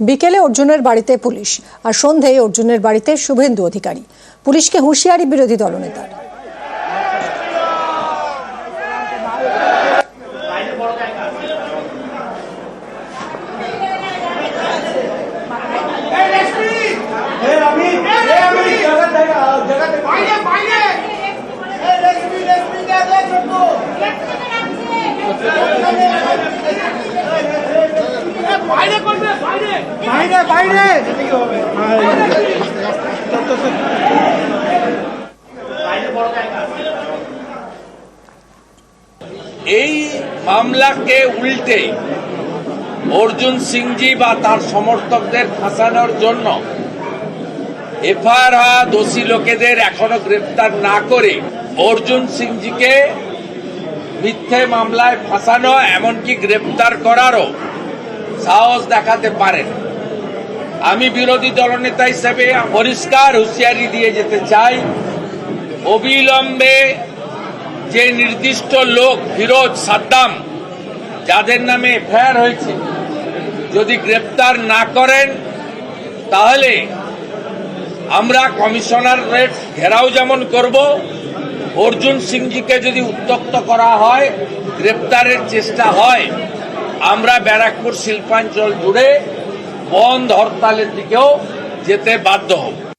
বিকেলে অর্জুনের বাড়িতে পুলিশ আর সন্ধ্যায় অর্জুনের বাড়িতে শুভেন্দু অধিকারী। পুলিশকে হুঁশিয়ারি বিরোধী দলনেতার। বাইরে করবে বাইরে। বাইরে বাইরে। এই মামলাকে উল্টে অর্জুন সিংজি বা তার সমর্থকদের ফাঁসানোর জন্য এফআইআর হওয়া দোষী লোকেদের এখনও গ্রেপ্তার না করে অর্জুন সিংজিকে মিথ্যে মামলায় ফাঁসানো এমনকি গ্রেপ্তার করারও সাহস দেখাতে পারেন আমি বিরোধী দলনেতা হিসেবে পরিষ্কার হুঁশিয়ারি দিয়ে যেতে চাই। অবিলম্বে যে নির্দিষ্ট লোক ফিরোজ সাদ্দাম, যাদের নামে এফআইআর হয়েছে, যদি গ্রেপ্তার না করেন, তাহলে আমরা কমিশনারের ঘেরাও যেমন করব, অর্জুন সিংজিকে যদি উত্তক্ত করা হয়, গ্রেপ্তারের চেষ্টা হয় আমরা ব্যারাকপুর শিল্পাঞ্চল জুড়ে বন্ধ হরতালের দিকেও যেতে বাধ্য হব।